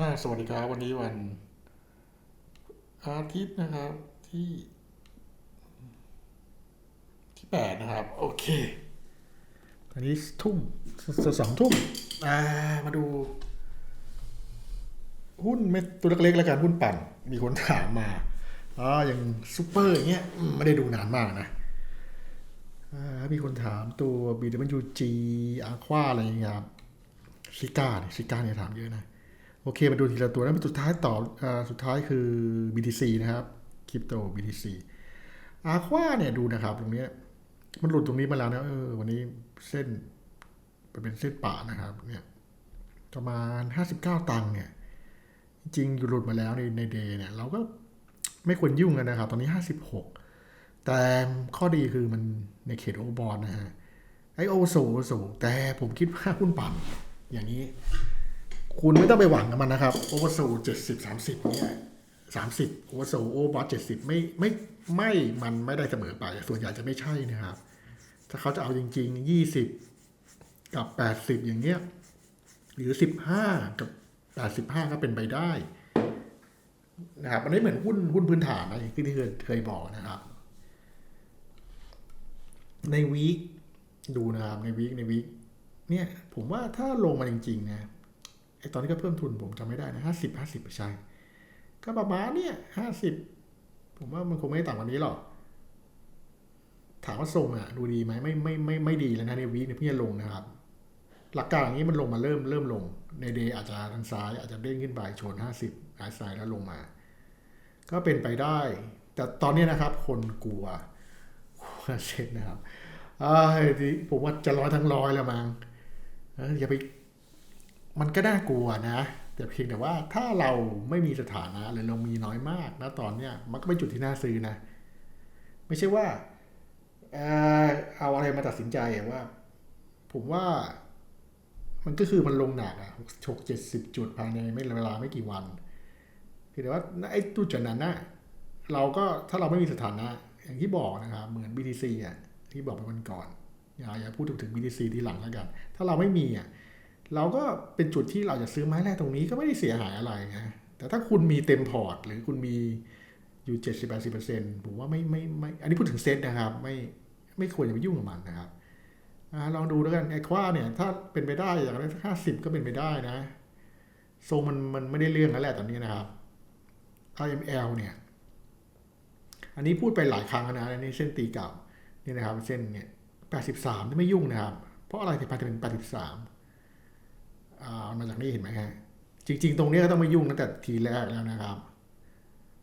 อ่าสวัสดีครับวันนี้วัน อาทิตย์นะครับที่ที่แปดนะครับ โอเค ตอนนี้ทุ่มสสองทุ่มอ่ามาดู หุ้นเม็ดตัวเล็กๆ แล้วกันหุ้นปั่น มีคนถามมาอ๋ออย่างซูเปอร์อย่างเงี้ยอืมไม่ได้ดูนานมากนะอ่ามีคนถามตัว BWG อาควาอะไรอย่างเงี้ยครับซิก้าเนี่ยซิก้าเนี่ยถามเยอะนะ โอเคมาดูทีละตัวแล้วสุดท้ายต่ออสุดท้ายคือ BTC นะครับคริปโต BTC อาควาเนี่ยดูนะครับ ตรงนี้มันหลุดตรงนี้มาแล้วนะเออวันนี้เส้นมันเป็นเส้นป่านะครับ เนี่ยประมาณ 59 ตังค์เนี่ย จริงอยู่หลุดมาแล้วในในเดย์เนี่ย เราก็ไม่ควรยุ่งกันนะครับ ตอนนี้ 56 แต่ข้อดีคือมันในเขตโอบอลนะฮะไอโอสูสูงแต่ผมคิดว่าหุ้นปั่นอย่างนี้ คุณไม่ต้องไปหวังกับมันนะครับโอเวอร์โซเจ็ดสิบสามสิบเนี่ยสามสิบโอเวอร์โซโอเวอร์บอสเจ็ดสิบไม่ไม่ไม่มันไม่ได้เสมอไป ส่วนใหญ่จะไม่ใช่นะครับ ถ้าเขาจะเอาจริงๆยี่สิบกับแปดสิบอย่างเงี้ยหรือสิบห้ากับแปดสิบห้าก็เป็นไปได้นะครับอันนี้เหมือนหุ้นหุ้นพื้นฐานนะอย่ที่เคยเคยบอกนะครับ ในวีคดูนะครับในวีคในวีคเนี่ย ผมว่าถ้าลงมาจริงๆนะ ไอตอนนี้ก็เพิ่มทุนผมจำไม่ได้นะห้าสิบห้าสิบใช่ ก็ประมาณเนี่ยห้าสิบผมว่ามันคงไม่ต่ำกว่านี้หรอก ถามว่าทรงอะ ดูดีไหมไม่ไม่ไม่ไม่ดีแล้วนะในวีคเนี่ยเพิ่งจะลงนะครับ หลักการอย่างนี้มันลงมาเริ่มเริ่มลง ในเดย์อาจจะทางซ้ายอาจจะเด้งขึ้นไปชนห้าสิบหายซ้ายแล้วลงมา ก็เป็นไปได้ แต่ตอนนี้นะครับ คนกลัวกลัวเซ็ตนะครับอ่าที่ผมว่าจะร้อยทั้งร้อยแล้วมั้งอย่าไป มันก็น่ากลัวนะ แต่เพียงแต่ว่าถ้าเราไม่มีสถานะหรือเรามีน้อยมากนะตอนเนี้ยมันก็เป็นจุดที่น่าซื้อนะ ไม่ใช่ว่าเออเอาอะไรมาตัดสินใจว่า ผมว่ามันก็คือมันลงหนักอะฉกเจ็ดสิบจุดภายในไม่เวลาไม่กี่วันเพียงแต่ว่าไอ้จุดจุดนั้นนะเราก็ถ้าเราไม่มีสถานะ อย่างที่บอกนะครับเหมือน BTC อะที่บอกไปวันก่อนอย่าอย่าพูดถึง BTC ที่หลังแล้วกัน ถ้าเราไม่มีอะ เราก็เป็นจุดที่เราจะซื้อไม้แรกตรงนี้ก็ไม่ได้เสียหายอะไรนะแต่ถ้าคุณมีเต็มพอร์ต หรือคุณมีอยู่เจ็ดสิบแปดสิบเปอร์เซ็นต์ผมว่าไม่ไม่ไม่อันนี้พูดถึงเซ็ตนะครับ ไม่ไม่ควรจะไปยุ่งกับมันนะครับอลองดูแล้วกันไอ้คว้าเนี่ยถ้าเป็นไปได้อย่างไรสักห้าสิบก็เป็นไปได้นะทรงมันมันไม่ได้เรื่องแล้วแหละตอนนี้นะครับ IML เนี่ย อันนี้พูดไปหลายครั้งนะอันนี้เส้นตีเก่านี่นะครับ เส้นเนี่ยแปดสิบสามไม่ยุ่งนะครับ เพราะอะไรถึงไปเป็นแปดสิบสาม มาจากนี่เห็นไหมฮะจริง ๆ ตรงนี้ก็ต้องไม่ยุ่งตั้งแต่ทีแรกแล้วนะครับ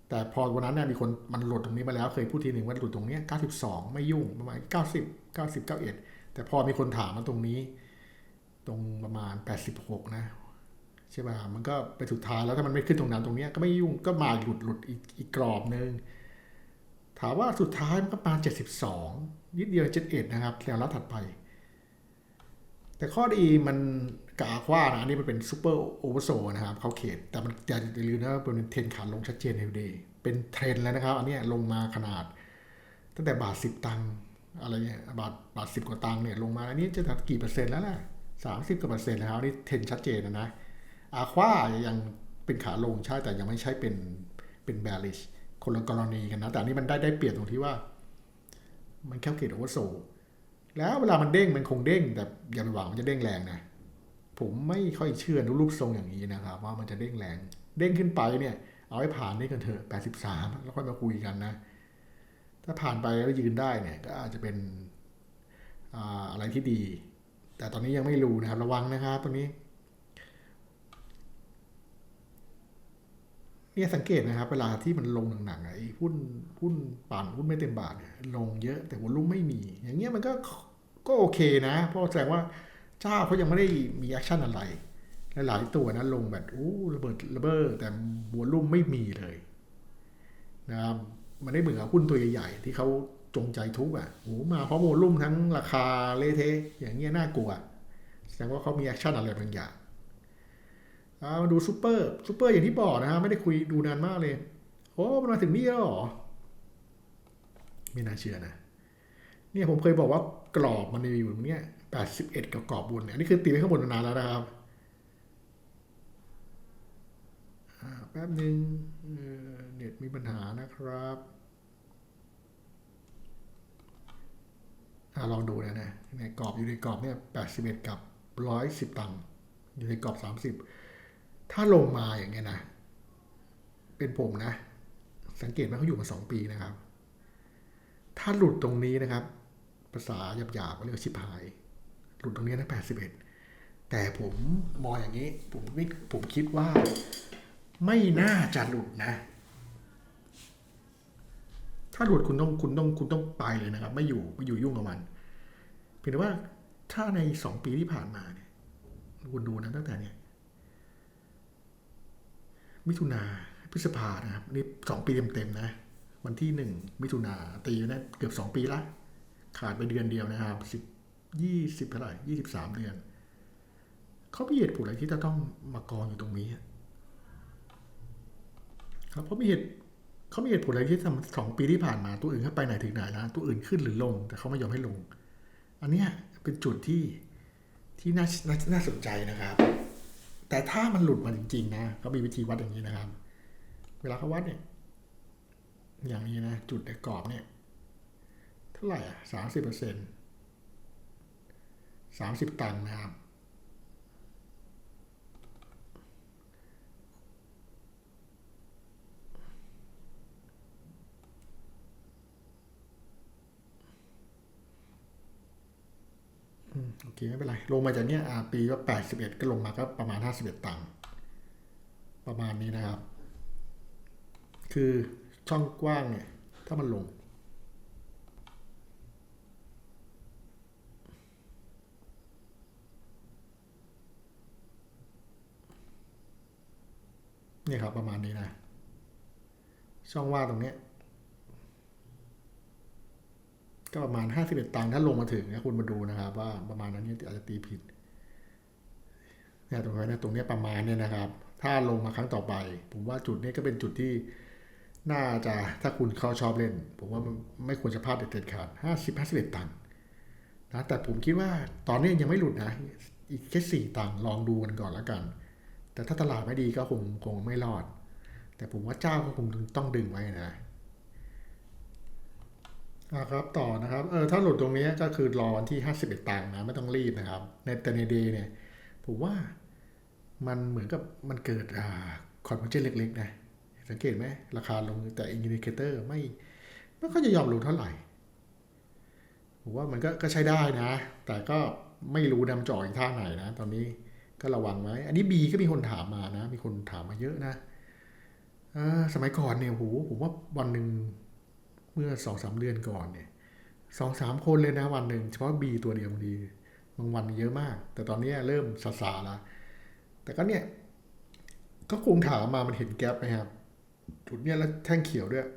แต่พอวันนั้นเนี่ยมีคนมันหลุดตรงนี้มาแล้วเคยพูดทีหนึ่งว่าหลุดตรงนี้92 ไม่ยุ่งประมาณ90 90 91 แต่พอมีคนถามมาตรงนี้ ตรงประมาณ 86 นะใช่ป่ะมันก็ไปสุดท้ายแล้วถ้ามันไม่ขึ้นตรงนั้นตรงนี้ก็ไม่ยุ่งก็มาหลุดหลุดอีกอีกกรอบหนึ่งถามว่าสุดท้ายมันก็ประมาณ72 นิดเดียว 71 นะครับแล้วรัถัดไป แต่ข้อดีมัน กาคว่านะนนี้มันเป็นซูเปอร์โอเวอร์โซนะครับเขาเขต แต่มันอย่าลืมนะเป็นเทรนขาลงชัดเจนเฮลเดย์เป็นเทรนแล้วนะครับ อันนี้ลงมาขนาด ตั้งแต่บาทสิบตังอะไรเงี้ยบาทบาทสิบกว่าตังเนี่ยลงมาอันนี้จะกี่เปอร์เซ็นต์แล้วล่ะสามสิบกว่าเปอร์เซ็นต์แล้วนี่เทรนชัดเจนนะนะอาคว้ายังเป็นขาลงใช่แต่ยังไม่ใช่เป็นเป็นแบริชคนละกรณีกันนะ แต่อันนี้มันได้ได้เปรียบตรงที่ว่า มันแค่เขตโอเวอร์โซแล้วเวลามันเด้งมันคงเด้ง แต่อย่าไปหวังมันจะเด้งแรงนะ ผมไม่ค่อยเชื่อรูปทรงอย่างนี้นะครับ ว่ามันจะเด้งแรง เด้งขึ้นไปเนี่ย เอาให้ผ่านได้กันเถอะ 83 แล้วค่อยมาคุยกันนะ ถ้าผ่านไปแล้วยืนได้เนี่ย ก็อาจจะเป็นอาอะไรที่ดี แต่ตอนนี้ยังไม่รู้นะครับ ระวังนะครับตรงนี้ เนี่ยสังเกตนะครับ เวลาที่มันลงหนักๆไอ้หุ้นหุ้นปั่นหุ้นไม่เต็มบาทเนี่ยลงเยอะแต่วอลุ่มไม่มี อย่างเงี้ยมันก็ก็โอเคนะ เพราะแสดงว่า เจ้าเขายังไม่ได้มีแอคชั่นอะไร หลายตัวนะลงแบบอู้ระเบิดระเบ้อแต่วอลุ่มไม่มีเลยนะครับมันได้เหมือนกับหุ้นตัวใหญ่ๆที่เขาจงใจทุบอะโอ้มาเพราะวอลุ่มทั้งราคาเละเทะอย่างเงี้ยน่ากลัว แสดงว่าเขามีแอคชั่นอะไรบางอย่างอามาดูซูเปอร์ซูเปอร์อย่างที่บอกนะฮะไม่ได้คุยดูนานมากเลย โอ้มันมาถึงนี่แล้วหรอ ไม่น่าเชื่อนะ เนี่ยผมเคยบอกว่ากรอบมันอยู่ตรงเนี้ย แปดสิบเอ็ดกับกรอบบนเนี่ยอันนี้คือตีไว้ข้างบนนานแล้วนะครับแป๊บหนึ่งเอ่อเน็ตมีปัญหานะครับอลองดูนะนะในกรอบอยู่ในกรอบเนี่ย81 กับ 110 ตังค์อยู่ในกรอบ 30 ถ้าลงมาอย่างเงี้ยนะ เป็นผมนะ สังเกตว่าเขาอยู่มา 2 ปีนะครับ ถ้าหลุดตรงนี้นะครับ ภาษาหยาบๆก็เรียกชิบหาย หลุดตรงนี้นะ81 แต่ผมมองอย่างนี้ ผมไม่ผมคิดว่า ไม่น่าจะหลุดนะ ถ้าหลุดคุณต้องคุณต้องคุณต้องไปเลยนะครับ ไม่อยู่ไม่อยู่ยุ่งกับมัน เพียงแต่ว่าถ้าในสองปีที่ผ่านมาเนี่ยคุณดูนะตั้งแต่เนี่ย มิถุนาพฤษภานะครับนี่สองปีเต็มๆนะ วันที่หนึ่งมิถุนาตีอยู่นะเกือบสองปีละขาดไปเดือนเดียวนะครับสิบ ยี่สิบเท่าไหร่ยี่สิบสามเดือนเขามีเหตุผลอะไรที่จะต้องมากองอยู่ตรงนี้ครับเขาะมีเหตุเขามีเหตุผลอะไรที่ทำสองปีที่ผ่านมาตัวอื่นเขาไปไหนถึงไหนแล้วตัวอื่นขึ้นหรือลง แต่เขาไม่ยอมให้ลง อันเนี้ยเป็นจุดที่ที่น่าน่าน่าสนใจนะครับ แต่ถ้ามันหลุดมาจริง ๆ นะเขามีวิธีวัดอย่างนี้นะครับ เวลาเขาวัดเนี่ย อย่างนี้นะ จุดในกรอบเนี่ย เท่าไหร่อะสามสิบเปอร์เซ็นต์ สามสิบตังค์นะครับอืมโอเค ไม่เป็นไร ลงมาจากเนี้ยปีก็แปดสิบเอ็ดก็ลงมาก็ประมาณห้าสิบเอ็ดตังค์ประมาณนี้นะครับ คือช่องกว้างเนี่ย ถ้ามันลง นี่ครับประมาณนี้นะ ช่องว่างตรงนี้ ก็ประมาณ 51 ตังค์ถ้าลงมาถึงนะคุณมาดูนะครับ ว่าประมาณนั้นเนี่ยอาจจะตีผิดเนี่ยตรงนี้นะตรงนี้ประมาณเนี่ยนะครับ ถ้าลงมาครั้งต่อไป ผมว่าจุดนี้ก็เป็นจุดที่น่าจะถ้าคุณเขาชอบเล่น ผมว่าไม่ควรจะพลาดเด็ดขาด50 51ตังค์นะแต่ผมคิดว่าตอนนี้ยังไม่หลุดนะ อีกแค่สี่ตังค์ลองดูกันก่อนแล้วกัน แต่ถ้าตลาดไม่ดีก็คงคงไม่รอด แต่ผมว่าเจ้าก็คงต้องดึงไว้นะอ่าครับต่อนะครับเออถ้าหลุดตรงนี้ก็คือรอวันที่ 51 ตังค์นะไม่ต้องรีบนะครับ ในแต่ในเดย์เนี่ยผมว่ามันเหมือนกับมันเกิดอ่าคอนเวอร์เจนเล็กๆนะสังเกตไหมราคาลงแต่อินดิเคเตอร์ไม่ไม่ค่อยจะยอมลงเท่าไหร่ผมว่ามันก็ก็ใช้ได้นะ แต่ก็ไม่รู้นำจ่อยท่าไหนนะ ตอนนี้ ก็ระวังไว้อันนี้บีก็มีคนถามมานะ มีคนถามมาเยอะนะสมัยก่อนเนี่ยโหผมว่าวันหนึ่งเมื่อสองสามเดือนก่อนเนี่ยสองสามคนเลยนะวันหนึ่งเฉพาะบีตัวเดียวบางทีบางวันเยอะมาก แต่ตอนนี้เริ่มซาซาละแต่ก็เนี่ย ก็คงถามมามันเห็นแก๊ปไหมครับจุดเนี้ยแล้วแท่งเขียวด้วย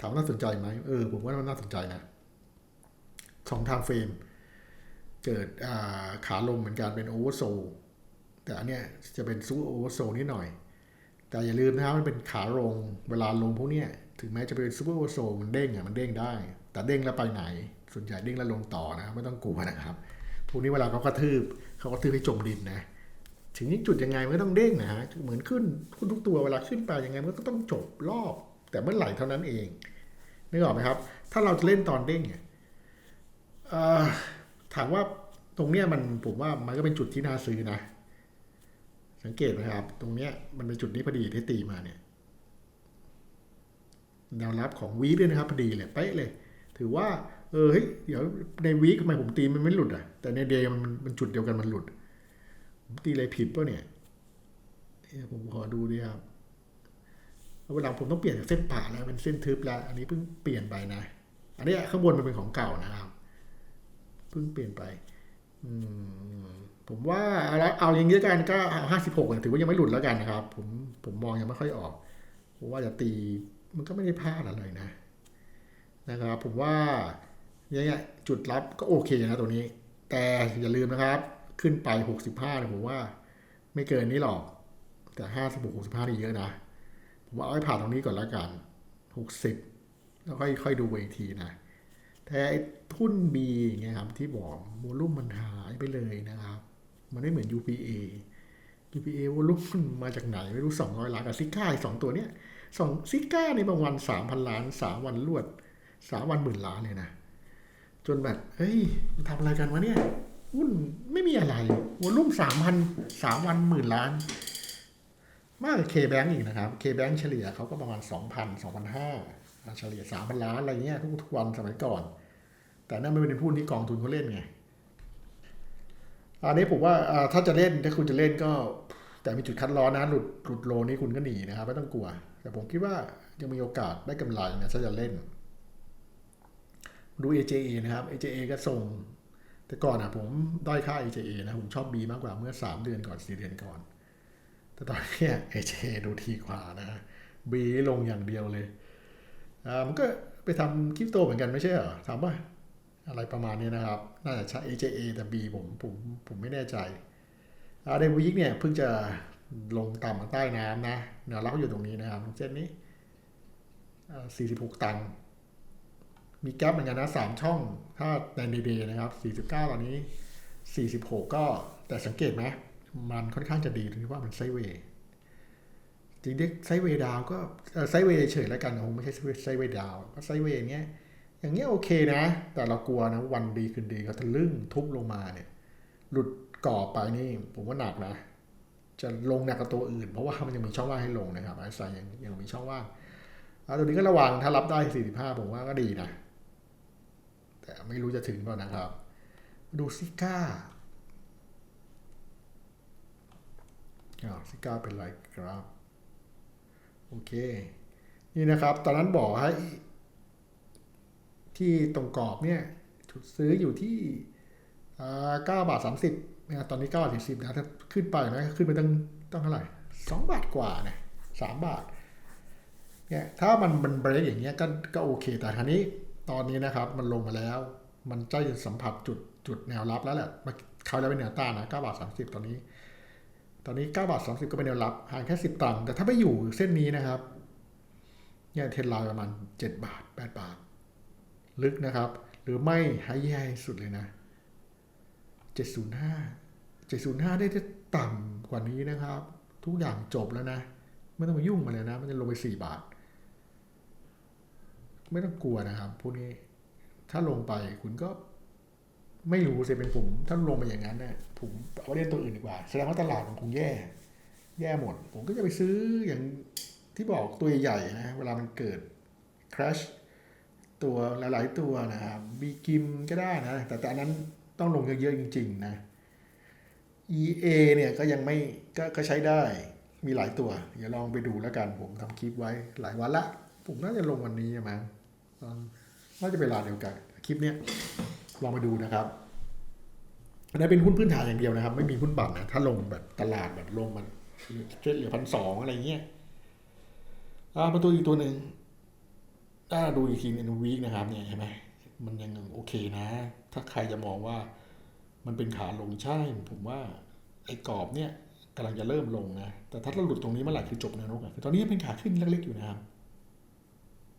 ถามว่าน่าสนใจไหมเออผมว่ามันน่าสนใจนะสองทางเฟรม เกิดขาลงเหมือนกันเป็นโอเวอร์โซแต่อันเนี้ยจะเป็นซูโอเวอร์โซนิดหน่อย แต่อย่าลืมนะครับมันเป็นขาลงเวลาลงพวกเนี้ยถึงแม้จะเป็นซูเปอร์โอเวอร์โซมันเด้งอะมันเด้งได้ แต่เด้งแล้วไปไหน ส่วนใหญ่เด้งแล้วลงต่อนะครับไม่ต้องกลัวนะครับพวกนี้เวลาเขากระทืบเขากระทืบให้จมดินนะถึงนี้จุดยังไงมันก็ต้องเด้งนะฮะเหมือนขึ้นขึ้นทุกตัวเวลาขึ้นไปยังไงมันก็ต้องจบรอบ แต่เมื่อไหร่เท่านั้นเองนึกออกไหมครับ ถ้าเราจะเล่นตอนเด้งเนี่ยถามว่า ตรงเนี้ยมันผมว่ามันก็เป็นจุดที่น่าซื้อนะ สังเกตนะครับ ตรงเนี้ยมันเป็นจุดนี้พอดีที่ตีมาเนี่ยแนวรับของวีคด้วยนะครับพอดีเลยเป๊ะเลย ถือว่าเออเฮ้ยเดี๋ยวในวีคทำไมผมตีมันไม่หลุดอะ แต่ในเดย์มันมันจุดเดียวกันมันหลุด ผมตีอะไรผิดป่ะเนี่ยผมขอดูดิครับเวลาผมต้องเปลี่ยนจากเส้นผ่าแล้วเป็นเส้นทึบแล้ว อันนี้เพิ่งเปลี่ยนไปนะ อันนี้ข้างบนมันเป็นของเก่านะครับ เพิ่งเปลี่ยนไป ผมว่าเอาละเอาอย่างนี้กันก็ห้าสิบหกถือว่ายังไม่หลุดแล้วกันนะครับ ผมผมมองยังไม่ค่อยออกผมว่าจะตีมันก็ไม่ได้พลาดอะไรนะ นะครับ ผมว่าเนี่ยจุดรับก็โอเคนะตัวนี้ แต่อย่าลืมนะครับ ขึ้นไปหกสิบห้าเนี่ยผมว่า ไม่เกินนี้หรอก แต่ห้าสิบหกหกสิบห้านี่เยอะนะ ผมว่าเอาให้ผ่านตรงนี้ก่อนแล้วกันหกสิบแล้วค่อยค่อยดูอีกทีนะ แต่ไอ้ทุน B อย่างเงี้ยครับที่บอกโวลุ่มมันหายไปเลยนะครับ มันไม่เหมือน UPA EPA วอลุ่มมันมาจากไหน ไม่รู้สองร้อยล้านกับซิก้าอีกสองตัวเนี้ยสองซิก้าในบางวันสามพันล้านสามวันรวดสามวันหมื่นล้านเลยนะ จนแบบเฮ้ยมันทำอะไรกันวะเนี่ยหุ้นไม่มีอะไรวอลุ่มสามพันสามวันหมื่นล้าน มากกว่าเคแบงอีกนะครับเคแบงเฉลี่ยเขาก็ประมาณสองพันสองพันห้าเฉลี่ยสามพันล้านอะไรเงี้ยทุกทุกวันสมัยก่อน แต่นั่นไม่เป็นหุ้นที่กองทุนเขาเล่นไงอันนี้ผมว่าถ้าจะเล่นถ้าคุณจะเล่นก็ แต่มีจุดคัดล้อนะหลุดหลุดโลนี้คุณก็หนีนะครับไม่ต้องกลัว แต่ผมคิดว่ายังมีโอกาสได้กำไรนะถ้าจะเล่น ดู AJA นะครับ AJA ก็ส่ง แต่ก่อนอะผมด้อยค่า AJA นะผมชอบ B มากกว่าเมื่อ 3 เดือนก่อน 4 เดือนก่อน แต่ตอนนี้ AJA ดูทีกว่านะ B ลงอย่างเดียวเลย อ่ามันก็ไปทำคริปโตเหมือนกันไม่ใช่เหรอทำป่ะ อะไรประมาณนี้นะครับ น่าจะใช้ AJA แต่ B ผมผมผมไม่แน่ใจอาในวีคเนี่ยเพิ่งจะลงต่ำมาใต้น้ำนะแนวรับอยู่ตรงนี้นะครับเส้นนี้อ่า46 ตังค์มีแกลบเหมือนกันนะ3ช่องถ้าในเดย์นะครับ 49 ตอนนี้ 46 ก็แต่สังเกตไหมมันค่อนข้างจะดีตรงที่ว่ามันไซเวย์จริงๆไซเวย์ดาวก็ไซเวย์เฉยแล้วกันคงไม่ใช่ไซเวย์ดาวก็ไซเวย์อย่างเงี้ย อย่างเงี้ยโอเคนะ แต่เรากลัวนะวันดีคืนดีเขาทะลึ่งทุบลงมาเนี่ย หลุดกรอไปนี่ผมว่าหนักนะ จะลงหนักกับตัวอื่น เพราะว่ามันยังมีช่องว่างให้ลงนะครับไอซ์ยังยังมีช่องว่างเอาตัวนี้ก็ระวังถ้ารับได้ 45 ผมว่าก็ดีนะ แต่ไม่รู้จะถึงเปล่านะครับ ดูซิก้าอ้าซิก้าเป็นไรครับ โอเค นี่นะครับ ตอนนั้นบอกให้ ที่ตรงกรอบเนี่ยซื้ออยู่ที่เก้าบาทสามสิบนะตอนนี้เก้าบาทสี่สิบนะถ้าขึ้นไปนะขึ้นไปตั้งตั้งเท่าไหร่สองบาทกว่านะสามบาทเนี่ยถ้ามันมันเบรกอย่างเงี้ยก็ก็โอเค แต่คราวนี้ตอนนี้นะครับมันลงมาแล้ว มันใกล้จะสัมผัสจุดจุดแนวรับแล้วแหละมาเขาแล้วเป็นแนวต้านนะเก้าบาทสามสิบตอนนี้ ตอนนี้เก้าบาทสามสิบก็เป็นแนวรับห่างแค่สิบตังค์แต่ถ้าไม่อยู่เส้นนี้นะครับเนี่ยเทรนไลน์ประมาณเจ็ดบาทแปดบาท ลึกนะครับ หรือไม่ไฮแย่สุดเลยนะ 705 705 ได้จะต่ำกว่านี้นะครับ ทุกอย่างจบแล้วนะ ไม่ต้องมายุ่งมาเลยนะ มันจะลงไป 4 บาท ไม่ต้องกลัวนะครับพวกนี้ถ้าลงไปคุณก็ไม่รู้สิเป็นผม ถ้าลงไปอย่างนั้นเนี่ยผมเอาเล่นตัวอื่นดีกว่า แสดงว่าตลาดมันคงแย่ แย่หมด ผมก็จะไปซื้ออย่างที่บอกตัวใหญ่นะ เวลามันเกิด crash ตัวหลาย ๆ ตัวนะครับบีกิมก็ได้นะ แต่แต่อันนั้นต้องลงเยอะ ๆ จริง ๆ นะ EA เนี่ยก็ยังไม่ก็ก็ใช้ได้มีหลายตัวเดี๋ยวลองไปดูแล้วกัน ผมทำคลิปไว้หลายวันละ ผมน่าจะลงวันนี้มั้งตอนน่าจะเวลาเดียวกัน คลิปเนี้ยลองไปดูนะครับอันนั้เป็นหุ้นพื้นฐานอย่างเดียวนะครับ ไม่มีหุ้นบัตรนะถ้าลงแบบตลาดแบบลงมันเจ็ดเหลือพันสองอะไรเงี้ยอ่ามาตัวอีกตัวหนึ่ง ถ้าดูอีกทีในวีคนะครับเนี่ยเห็นไหมมันยังโอเคนะ ถ้าใครจะมองว่ามันเป็นขาลงใช่ ผมว่าไอ้กรอบเนี่ยกำลังจะเริ่มลงนะ แต่ถ้าเราหลุดตรงนี้เมื่อไหร่คือจบแนวโน้มอะคือตอนนี้เป็นขาขึ้นเล็กๆอยู่นะครับ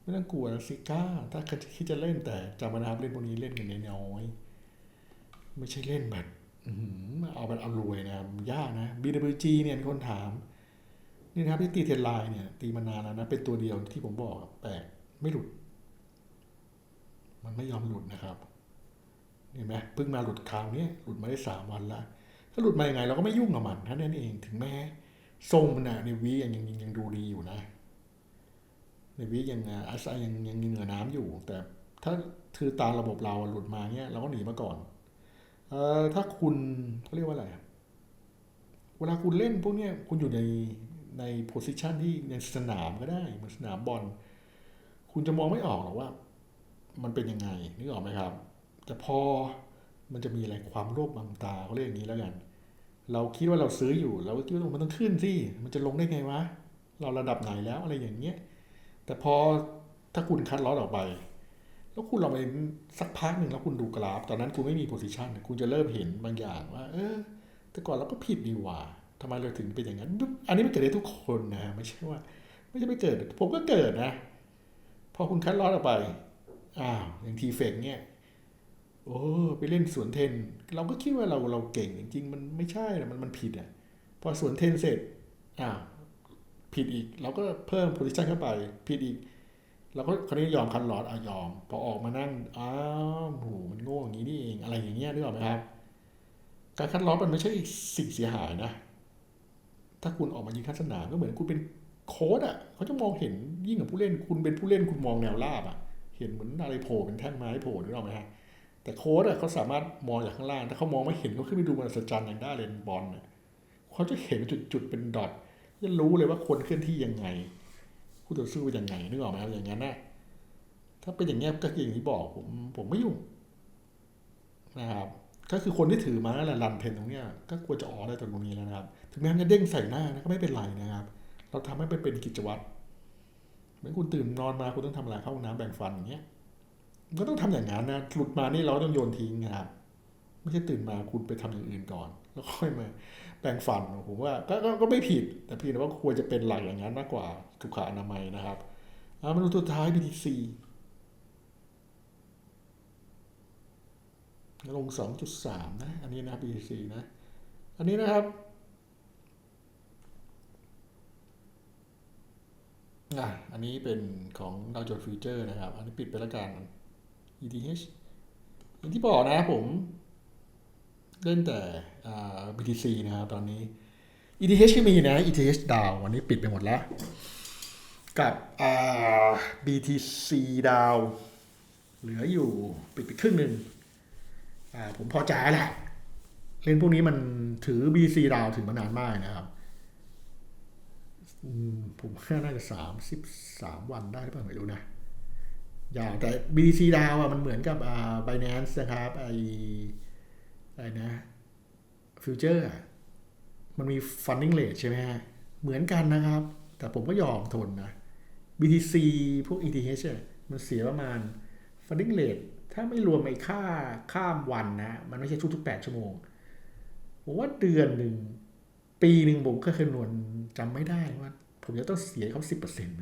ไม่ต้องกลัวนะซิก้า ถ้าคิดจะเล่นแต่จำไว้นะครับเล่นพวกนี้เล่นกันน้อยๆไม่ใช่เล่นแบบเอาแบบเอารวยนะครับยากนะ BWG เนี่ยคนถาม นี่นะครับที่ตีเทนไลน์เนี่ย ตีมานานแล้วนะ เป็นตัวเดียวที่ผมบอกแปลก ไม่หลุด มันไม่ยอมหลุดนะครับเห็นไหมเพิ่งมาหลุดคราวนี้หลุดมาได้สามวันละถ้าหลุดมาอย่างไงเราก็ไม่ยุ่งกับมันเท่านั้นเองถึงแม้ทรงมันนะในวียังยังยังดูดีอยู่นะ ในวียังอาศัยยังยังเหนือน้ำอยู่ แต่ถ้าคือตามระบบเราหลุดมาเนี้ยเราก็หนีมาก่อนเอ่อถ้าคุณเขาเรียกว่าอะไรเวลาคุณเล่นพวกเนี้ยคุณอยู่ในในโพสิชันที่ในสนามก็ได้เหมือนสนามบอล คุณจะมองไม่ออกหรอกว่า มันเป็นยังไงนึกออกไหมครับ แต่พอมันจะมีอะไรความโลภบังตาเขาเรียกอย่างนี้แล้วกัน เราคิดว่าเราซื้ออยู่เราคิดว่ามันต้องขึ้นสิมันจะลงได้ไงวะเราระดับไหนแล้วอะไรอย่างเงี้ยแต่พอถ้าคุณคัดล้อออกไป แล้วคุณลองไปสักพักหนึ่งแล้วคุณดูกราฟ ตอนนั้นคุณไม่มีโพซิชันคุณจะเริ่มเห็นบางอย่างว่า เออ แต่ก่อนเราก็ผิดดีว่าทำไมเราถึงเป็นอย่างนั้น อันนี้มันเกิดได้ทุกคนนะ ไม่ใช่ว่า ไม่ใช่ไม่เกิด ผมก็เกิดนะ พอคุณคัดลอสออกไป อ้าวอย่างทีเฟกเนี่ยโอ้ไปเล่นสวนเทน เราก็คิดว่าเราเราเก่งจริงๆมันไม่ใช่นะมันมันผิดอะพอสวนเทนเสร็จอ่าผิดอีก เราก็เพิ่ม position เข้าไป ผิดอีกเราก็คราวนี้ยอมคันลอตอะยอม พอออกมานั่งอ้าวโหมันโง่อย่างนี้นี่เองอะไรอย่างเงี้ยนึกออกไหมครับการคัดล้อมันไม่ใช่สิ่งเสียหายนะ ถ้าคุณออกมายิงคัดสนามก็เหมือนคุณเป็น โค้ดอะเขาจะมองเห็นยิ่งกับผู้เล่นคุณเป็นผู้เล่นคุณมองแนวราบอะ เห็นเหมือนอะไรโผล่เป็นแท่งไม้โผล่นึกออกไหมฮะแต่โค้ดอะเขาสามารถมองจากข้างล่างถ้าเขามองไม่เห็นเขาขึ้นไปดูมันสัจจันอย่างด้าเลนบอลเนี่ยเขาจะเห็นจุดๆเป็นดอทจะรู้เลยว่าคนเคลื่อนที่ยังไงคู่ต่อสู้เป็นยังไงนึกออกไหมครับอย่างนั้นนะถ้าเป็นอย่างเงี้ยก็คืออย่างที่บอกผมผมไม่ยุ่งนะครับก็คือคนที่ถือมาแหละรันเทนตรงเนี้ยก็ควรจะอ๋อได้ตรงนี้แล้วนะครับ ถึงแม้มันจะเด้งใส่หน้านะก็ไม่เป็นไรนะครับ เราทำให้มันเป็นกิจวัตรเหมือนคุณตื่นนอนมาคุณต้องทำอะไรเข้าห้องน้ำแบ่งฟันอย่างเงี้ยก็ต้องทำอย่างนั้นนะหลุดมานี่เราต้องโยนทิ้งนะครับไม่ใช่ตื่นมาคุณไปทำอย่างอื่นก่อน แล้วค่อยมาแปรงฟันผมว่าก็ก็ก็ไม่ผิด แต่พียงแต่ว่าควรจะเป็นหลักอย่างนั้นมากกว่าสุขอนามัยนะครับอามาดูตัวท้าย BTC ลง 2.3 นะ อันนี้นะ BTC นะ อันนี้นะครับ อะอันนี้เป็นของดาวโจนส์ฟิวเจอร์นะครับ อันนี้ปิดไปแล้วกัน ETH อย่างที่บอกนะผม เล่นแต่ BTC นะครับตอนนี้ ETH ก็มีนะ ETH ดาววันนี้ปิดไปหมดแล้ว กับ BTC ดาว เหลืออยู่ปิดไปครึ่งหนึ่งอ่าผมพอใจแหละเล่นพวกนี้มันถือ BTC ดาวถึงมานานมากนะครับ ผมแค่น่าจะสามสิบสามวันได้หรือเปล่าไม่รู้นะอย่างแต่ BTC ดาวอะมันเหมือนกับอ่า Binance นะครับไออะไรนะฟิวเจอร์มันมี funding rate ใช่ไหมฮะ เหมือนกันนะครับ แต่ผมก็ยอมทนนะ BTC พวก ETH มันเสียประมาณ funding rate ถ้าไม่รวมไอ้ค่าข้ามวันนะ มันไม่ใช่ทุกๆ 8 ชั่วโมง ผมว่าเดือนหนึ่ง ปีหนึ่งผมก็เคยคำนวณจำไม่ได้ว่า ผมจะต้องเสียเขาสิบเปอร์เซ็นต์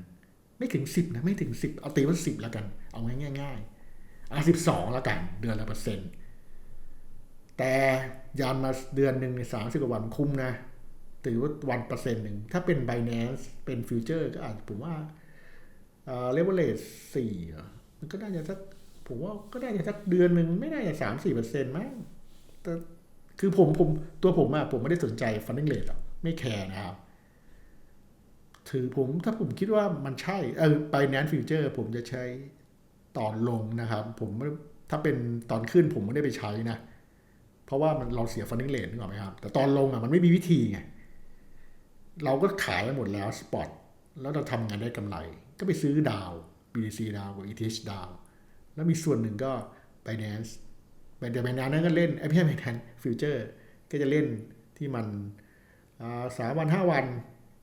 ไม่ถึงสิบนะไม่ถึงสิบเอาตีว่าสิบแล้วกัน เอาง่ายง่ายเอาสิบสองแล้วกัน เดือนละเปอร์เซ็นต์แต่ยานมาเดือนหนึ่งในสามสิบกว่าวันคุ้มนะถือว่าวันเปอร์เซ็นต์หนึ่งถ้าเป็น Binance เป็นฟิวเจอร์ก็อาจผมว่าเลเวลเลสสี่มันก็น่าจะสักผมว่าก็น่าจะสักเดือนหนึ่งไม่น่าจะสามสี่เปอร์เซ็นต์มั้งแต่ คือผมผมตัวผมอะผมไม่ได้สนใจ funding rate หรอกไม่แคร์นะครับ ถือผมถ้าผมคิดว่ามันใช่เออไปแนนฟิวเจอร์ผมจะใช้ตอนลงนะครับ ผมไม่ถ้าเป็นตอนขึ้นผมไม่ได้ไปใช้นะ เพราะว่ามันเราเสียฟันนิ่งเลนนึกออกไหมครับ แต่ตอนลงอะมันไม่มีวิธีไงเราก็ขายไปหมดแล้วสปอตแล้วเราทำงานได้กำไร ก็ไปซื้อดาว BTC ดาวกับ ETH ดาว แล้วมีส่วนหนึ่งก็ Binance แต่ Binance นั้นก็เล่นไอ้พี่ Binance Future ก็จะเล่นที่มันสามวันห้าวัน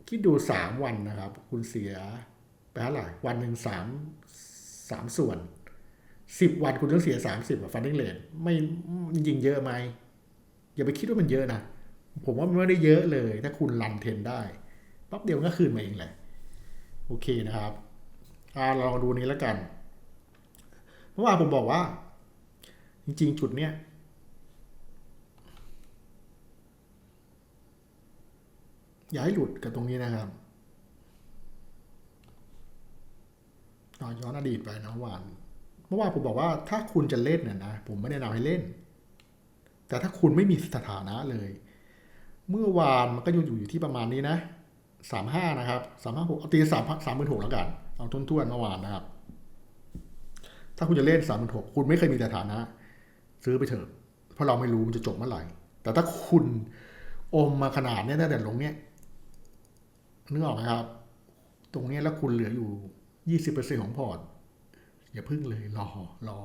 คิดดูสามวันนะครับ คุณเสียไปเท่าไหร่วันหนึ่งสามสามส่วนสิบวันคุณต้องเสียสามสิบฟันดิ้งเลนไม่จริงเยอะไหมอย่าไปคิดว่ามันเยอะนะ ผมว่ามันไม่ได้เยอะเลย ถ้าคุณรันเทนได้ปั๊บเดียวก็คืนมาเองแหละ โอเคนะครับ อ่าลองดูนี้แล้วกันเพราะว่าผมบอกว่า จริง ๆ จุดเนี้ยอย่าให้หลุดกับตรงนี้นะครับเอาย้อนอดีตไปนะวานเมื่อวานผมบอกว่าถ้าคุณจะเล่นน่ะนะผมไม่แนะนำให้เล่น แต่ถ้าคุณไม่มีสถานะเลย เมื่อวานมันก็อยู่อยู่ที่ประมาณนี้นะสามห้านะครับสามห้าหกเอาตีสามสามหมื่นหกแล้วกัน เอาทุนทวนๆเมื่อวานนะครับ ถ้าคุณจะเล่นสามหมื่นหกคุณไม่เคยมีสถานะ ซื้อไปเถอะ เพราะเราไม่รู้มันจะจบเมื่อไหร่ แต่ถ้าคุณอมมาขนาดเนี้ยตั้งแต่ลงเนี้ยนึกออกไหมครับ ตรงเนี้ยแล้วคุณเหลืออยู่ยี่สิบเปอร์เซ็นของพอร์ตอย่าพึ่งเลยรอรอ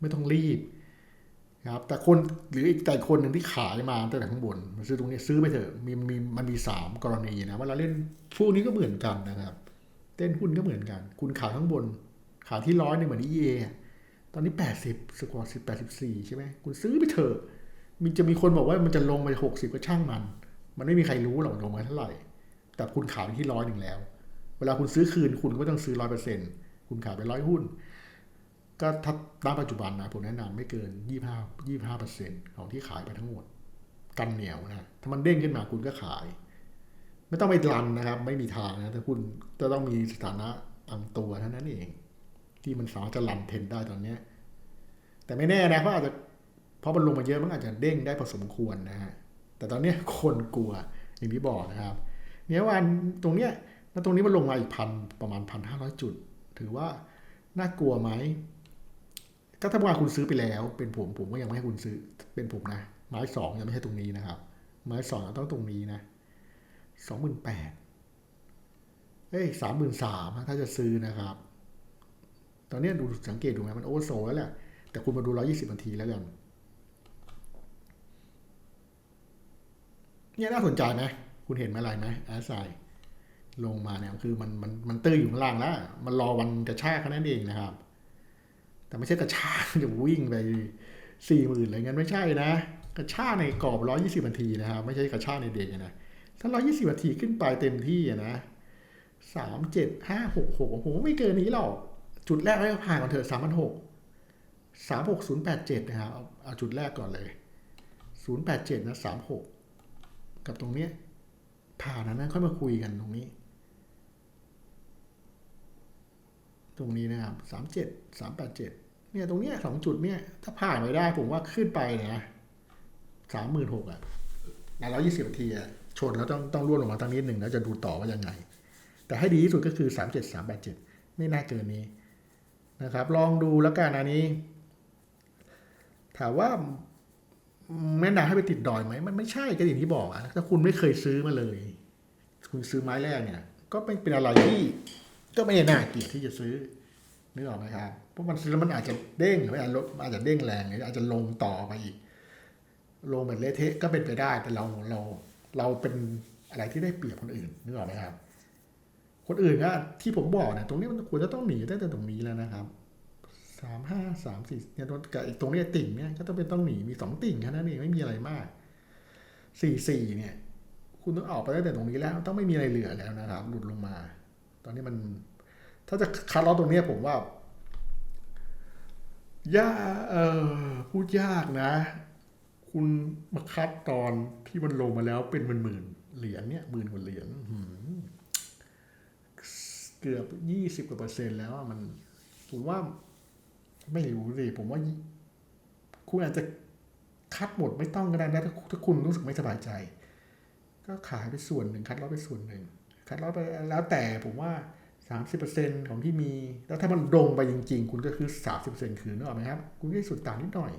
ไม่ต้องรีบครับ แต่คนหรืออีกแต่คนหนึ่งที่ขายมาตั้งแต่ข้างบนมาซื้อตรงนี้ซื้อไปเถอะมีมีมันมีสามกรณีนะวลาเราเล่นพวกนี้ก็เหมือนกันนะครับเต้นหุ้นก็เหมือนกัน คุณขายข้างบน ขายที่ร้อยหนึ่งเหมือนอีเอ อนนี้แปดสิบสกอร์สิบแปดสิบสี่ใช่ไหมคุณซื้อไปเถอะมีจะมีคนบอกว่ามันจะลงไปหกสิบก็ช่างมัน มันไม่มีใครรู้หรอกลงมาเท่าไหร่ แต่คุณขายไปที่ร้อยหนึ่งแล้ว เวลาคุณซื้อคืนคุณก็ต้องซื้อร้อยเปอร์เซ็นต์คุณขายไปร้อยหุ้น ก็ถ้าณปัจจุบันนะผมแนะนำไม่เกินยี่ห้ายี่ห้าเปอร์เซ็นต์ของที่ขายไปทั้งหมด กันเหนียวนะถ้ามันเด้งขึ้นมาคุณก็ขาย ไม่ต้องไปรันนะครับ ไม่มีทางนะแต่คุณจะต้องมีสถานะบางตัวเท่านั้นเอง ที่มันสามารถจะรันเทนได้ตอนเนี้ย แต่ไม่แน่นะเพราะอาจจะเพราะมันลงมาเยอะมันอาจจะเด้งได้พอสมควรนะฮะแต่ตอนนี้คนกลัวอย่างที่บอกนะครับ เนี่ยวันตรงเนี้ยแล้วตรงนี้มันลงมาอีกพันประมาณพันห้าร้อยจุด ถือว่าน่ากลัวไหมก็ถ้าว่าคุณซื้อไปแล้ว เป็นผมผมก็ยังไม่ให้คุณซื้อเป็นผมนะไม้สองยังไม่ใช่ตรงนี้นะครับไม้สองต้องตรงนี้นะสองหมื่นแปดเอ้ยสามหมื่นสามถ้าจะซื้อนะครับ ตอนนี้ดูสังเกตดูไหมมันโอเวอร์โซลแล้วแหละ แต่คุณมาดูร้อยี่สิบนาทีแล้วกัน เนี่ยน่าสนใจไหมคุณเห็นไหมอะไรไหมแอสไซลงมาเนี่ยคือมันมันมันตื้ออยู่ข้างล่างแล้ว มันรอวันกระชากแค่นั้นเองนะครับ แต่ไม่ใช่กระชากจะวิ่งไปสี่หมื่นอะไรเงี้ยไม่ใช่นะ กระชากในกรอบร้อยี่สิบนาทีนะครับ ไม่ใช่กระชากในเดย์นะถ้าร้อยี่สิบนาทีขึ้นไปเต็มที่นะสามเจ็ดห้าหกหกโอ้โหไม่เกินนี้หรอก จุดแรกให้ผ่านก่อนเถอะสามพันหก สามหกศูนย์แปดเจ็ดนะครับเอาเอาจุดแรกก่อนเลยศูนย์แปดเจ็ดนะสามหกกับตรงเนี้ยผ่านนะนค่อยมาคุยกันตรงนี้ ตรงนี้นะครับสามเจ็ดสามแปดเจ็ดเนี่ยตรงเนี้ยสองจุดเนี่ยถ้าผ่านไปได้ผมว่าขึ้นไปนะสามหมื่นหกอะในร้อยยี่สิบนาทีอะชนแล้วต้องต้องร่วงลงมาตั้งนิดหนึ่งแล้วจะดูต่อว่ายังไง แต่ให้ดีที่สุดก็คือสามเจ็ดสามแปดเจ็ดไม่น่าเกินนี้นะครับ ลองดูแล้วกันอันนี้ ถามว่าแม่นาให้ไปติดดอยไหมมันไม่ใช่ก็อย่างที่บอกอะถ้าคุณไม่เคยซื้อมาเลย คุณซื้อไม้แรกเนี่ย ก็เป็นเป็นอะไรที่ ก็ไม่ได้น่าเกลียดที่จะซื้อนึกออกไหมครับเพราะมันซื้อแล้วมันอาจจะเด้งหรืออาจจะอาจจะเด้งแรงหรืออาจจะลงต่อไปอีก ลงแบบเละเทะก็เป็นไปได้แต่เราเราเราเป็นอะไรที่ได้เปรียบคนอื่นนึกออกไหมครับ คนอื่นก็ที่ผมบอกเนี่ยตรงนี้มันควรจะต้องหนีตั้งแต่ตรงนี้แล้วนะครับ สามห้าสามสี่เนี่ยตรงกับอีกตรงนี้ติ่งเนี่ยก็ต้องเป็นต้องหนีมีสองติ่งแค่นั้นเองไม่มีอะไรมากสี่สี่เนี่ย คุณต้องออกไปตั้งแต่ตรงนี้แล้ว ต้องไม่มีอะไรเหลือแล้วนะครับ หลุดลงมา ตอนนี้มัน ถ้าจะคัดล้อตรงนี้ผมว่ายากเออพูดยากนะ คุณมาคัดตอนที่มันลงมาแล้วเป็นหมื่นๆเหรียญเนี่ยหมื่นกว่าเหรียญเกือบยี่สิบกว่าเปอร์เซ็นต์แล้วมันผมว่า ไม่รู้สิผมว่า คุณอาจจะคัดหมดไม่ต้องก็ได้นะถ้าถ้าคุณรู้สึกไม่สบายใจ ก็ขายไปส่วนหนึ่งคัดลอตไปส่วนหนึ่งคัดลอตไปแล้วแต่ผมว่าสามสิบเปอร์เซ็นของที่มี แล้วถ้ามันลงไปจริง ๆ คุณก็คือสามสิบเปอร์เซ็นคืนนึกออกไหมครับ คุณได้ส่วนต่างนิดหน่อย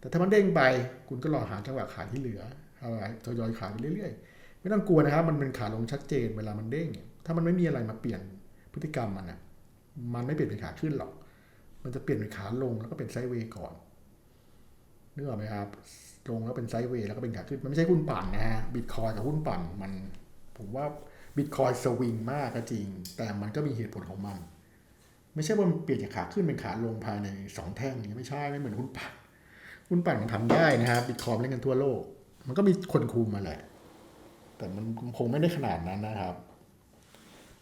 แต่ถ้ามันเด้งไป คุณก็รอหาจังหวะขายที่เหลือเอาไว้ทยอยขายไปเรื่อยๆ ไม่ต้องกลัวนะครับ มันเป็นขาลงชัดเจนเวลามันเด้ง ถ้ามันไม่มีอะไรมาเปลี่ยนพฤติกรรมมันนะมันไม่เปลี่ยนเป็นขาขึ้นหรอก มันจะเปลี่ยนเป็นขาลงแล้วก็เป็นไซด์เวย์ก่อนนึกออกไหมครับ ลงแล้วเป็นไซด์เวย์แล้วก็เป็นขาขึ้น มันไม่ใช่หุ้นปั่นนะฮะบิตคอยกับหุ้นปั่นมัน ผมว่าบิตคอยสวิงมากก็จริง แต่มันก็มีเหตุผลของมัน ไม่ใช่ว่ามันเปลี่ยนจากขาขึ้นเป็นขาลงภายในสองแท่งอย่างนี้ไม่ใช่ไม่เหมือนหุ้นปั่นหุ้นปั่นมันทำได้นะครับบิตคอยเล่นกันทั่วโลก มันก็มีคนคุมมาแหละ แต่มันคงไม่ได้ขนาดนั้นนะครับ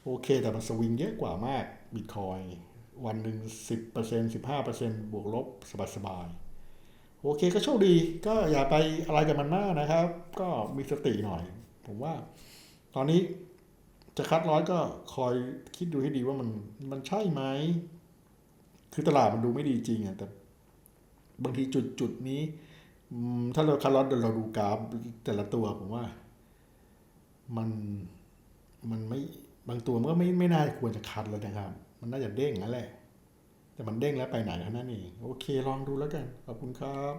โอเคแต่มันสวิงเยอะกว่ามากบิตคอย วันหนึ่งสิบเปอร์เซ็นสิบห้าเปอร์เซ็นบวกลบสบายๆโอเคก็โชคดีก็อย่าไปอะไรกับมันมากนะครับ ก็มีสติหน่อย ผมว่า ตอนนี้จะคัดร้อยก็คอยคิดดูให้ดีว่ามันมันใช่ไหม คือตลาดมันดูไม่ดีจริงอะแต่บางทีจุดจุดนี้ ถ้าเราคัดร้อยเราดูกราฟแต่ละตัวผมว่า มันมันไม่บางตัวมันก็ไม่ไม่น่าควรจะคัดแล้วนะครับ มันน่าจะเด้งนั่นแหละ แต่มันเด้งแล้วไปไหนเท่านั้นเอง โอเค ลองดูแล้วกัน ขอบคุณครับ